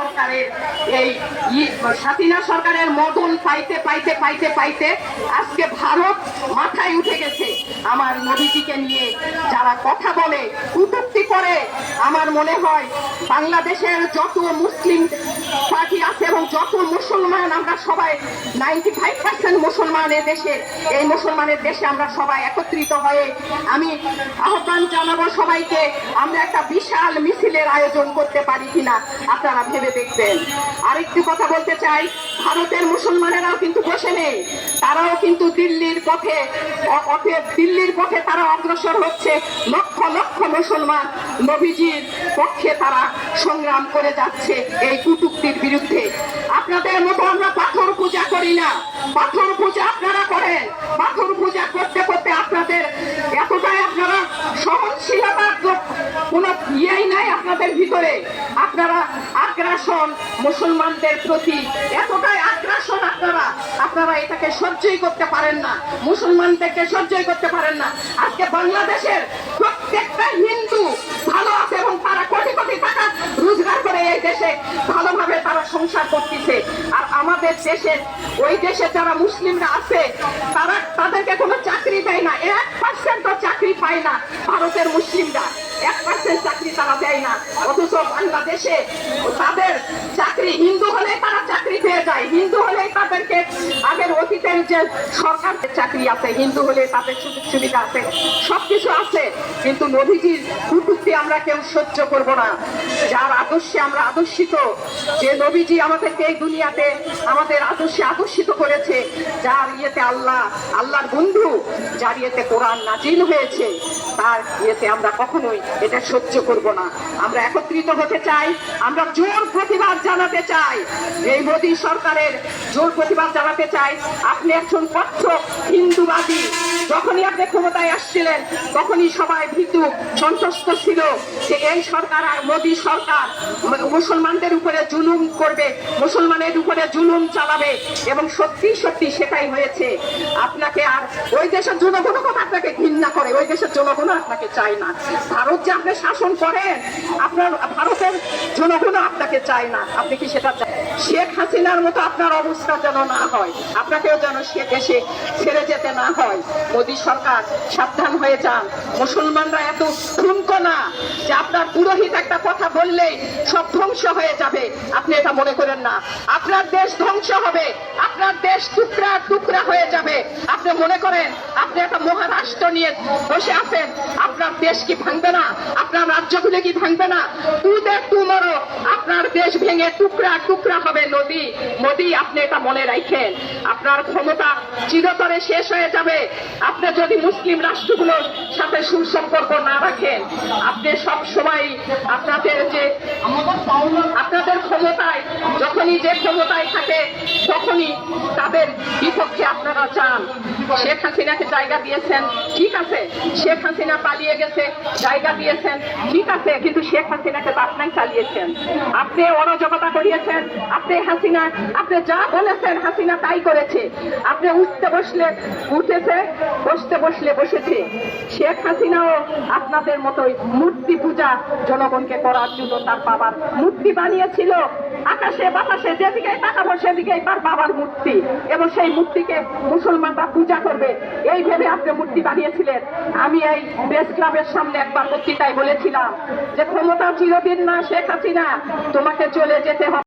সরকারের এই ই- সরকারের মদন পাইতে পাইতে পাইতে পাইতে আজকে ভারত মাথায় উঠে গেছে। আমার মোদিজিকে নিয়ে যারা কথা বলে কটূক্তি করে, আমার মনে হয় বাংলাদেশের যত মুসলিম মুসলমান আমরা সবাই নাইনটি ফাইভ পার্সেন্ট মুসলমানের দেশে, এই মুসলমানের দেশে আমরা সবাই একত্রিত হয়ে আমি আহ্বান জানাব সবাইকে, আমরা একটা বিশাল মিছিলের আয়োজন করতে পারি কিনা আপনারা ভেবে দেখবেন। আরেকটি কথা বলতে চাই, ভারতের মুসলমানেরাও কিন্তু বসে নেই, তারাও কিন্তু দিল্লির পথে দিল্লির পথে তারা অগ্রসর হচ্ছে। লক্ষ লক্ষ মুসলমান নবীজির পক্ষে তারা সংগ্রাম করে যাচ্ছে এই কুটুক্তির বিরুদ্ধে। আপনাদের মতো আমরা পাথর পূজা করি না। পাথর পূজা আপনারা করেন। পাথর পূজা করতে করতে আপনাদের এতটাই আপনারা সহনশীলতার কোনো ইয়েই নাই আপনাদের ভিতরে। আপনারা আগ্রাসন মুসলমানদের প্রতি এতটাই আগ্রাসন আপনারা আপনারা এটাকে সহ্যই করতে পারেন না। মুসলমানদেরকে সহ্যই করতে পারেন না। আজকে বাংলাদেশের প্রত্যেকটা হিন্দু ভালো আছে এবং তারা কোটি কোটি টাকা রোজগার করে এই দেশে ভালোভাবে তারা সংসার করতেছে। আর আমাদের দেশে, ওই দেশে যারা মুসলিমরা আছে, তারা, তাদেরকে কোনো চাকরি দেয় না। এক পার্সেন্টও চাকরি পায় না ভারতের মুসলিমরা। এক পার্সেন্ট চাকরি তারা দেয় না। অথচ বাংলাদেশে তাদের চাকরি, হিন্দু হলে তারা চাকরি পেয়ে যায়। হিন্দু হলে তাদেরকে আগের অতীতের যে সরকারের চাকরি আছে, হিন্দু হলে তাদের সুযোগ সুবিধা আছে, সবকিছু আছে, কিন্তু নবীজির কুটুক্তি আমরা কেউ সহ্য করব না। যার আদর্শে আমরা আদর্শিত, যে নবীজি আমাদেরকে এই দুনিয়াতে আমাদের আদর্শে আদর্শিত করেছে, যার ইয়েতে আল্লাহ, আল্লাহর বন্ধু, যার ইয়েতে কোরআন নাজিল হয়েছে। তার ইয়েতে আমরা কখনোই এটা সহ্য করব না। আমরা একত্রিত হতে চাই, আমরা জোর প্রতিবাদ জানাতে চাই। এই মোদী সরকারের জোর প্রতিবাদ জানাতে চাই। আপনি একজন কচ্ছ হিন্দুবাদী। যখনই আপনি ক্ষমতায় আসছিলেন, তখনই সবাই ভীতু সন্তুষ্ট ছিল যে এই সরকার আর মোদী সরকার মুসলমানদের উপরে জুলুম করবে, মুসলমানের উপরে জুলুম চালাবে এবং সত্যি সত্যি সেটাই হয়েছে। আপনাকে আর ওই দেশের জনগণ আপনাকে ঘৃণা করে, ওই দেশের জনগণ আপনাকে চায় না। ভারত যে আপনি শাসন করেন, আপনার ভারতের জনগণ আপনাকে চায় না। আপনি কি সেটা শেখ হাসিনার মতো আপনার অবস্থা যেন না হয়, আপনাকেও যেন সে দেশে ছেড়ে যেতে না হয়। মোদী সরকার, সাবধান হয়ে যান। মুসলমানরা এত ঠুনকো না যে আপনার পুরোহিত একটা কথা বললেই সব ধ্বংস হয়ে যাবে। আপনি এটা মনে করেন না। আপনার দেশ ধ্বংস হবে। আপনার দেশ টুকরা টুকরা হয়ে যাবে। আপনি মনে করেন, আপনি একটা মহারাষ্ট্র নিয়ে বসে আছেন, আপনার দেশ কি ভাঙবে না? আপনার রাজ্যগুলো কি ভাঙবে না? তুদের তুমরো আপনার দেশ ভেঙে টুকরা টুকরা হবে, নদী। নদী আপনি এটা মনে রাখেন। আপনার ক্ষমতা চিরতরে শেষ হয়ে যাবে। আপনি যদি মুসলিম রাষ্ট্রগুলোর সাথে সুসম্পর্ক না রাখেন, আপনি সব সময় আপনাদের যে আপনাদের ক্ষমতায় যখনই যে ক্ষমতায় থাকে, তখনই তাদের বিপক্ষে আপনারা চান শেখ হাসিনাকে জায়গা দিয়েছেন, ঠিক আছে। শেখ হাসিনা পালিয়ে গেছে, জায়গা দিয়েছেন, ঠিক আছে। কিন্তু শেখ হাসিনাকে তো চালিয়েছেন। আপনি অরাজকতা করিয়েছেন, আপনি হাসিনা, আপনি যা বলেছেন, হাসিনা তাই করেছে। আপনি উঠতে বসলে উঠেছে, বসতে বসলে বসেছে। শেখ হাসিনাও আপনাদের মতোই মূর্তি পূজা জনগণকে করার জন্য তার বাবার মূর্তি বানিয়েছিল। আকাশে বাতাসে যেদিকে তাকাবো, সেদিকেই তার বাবার মূর্তি। এবং সেই মূর্তিকে মুসলমানরা পূজা করবে। এই ভেবে আপনি মূর্তি বানিয়েছিলেন। আমি এই প্রেস ক্লাবের সামনে একবার বক্তৃতায় বলেছিলাম যে ক্ষমতা চিরদিন না, শেখ হাসিনা। তোমাকে চলে যেতে হবে।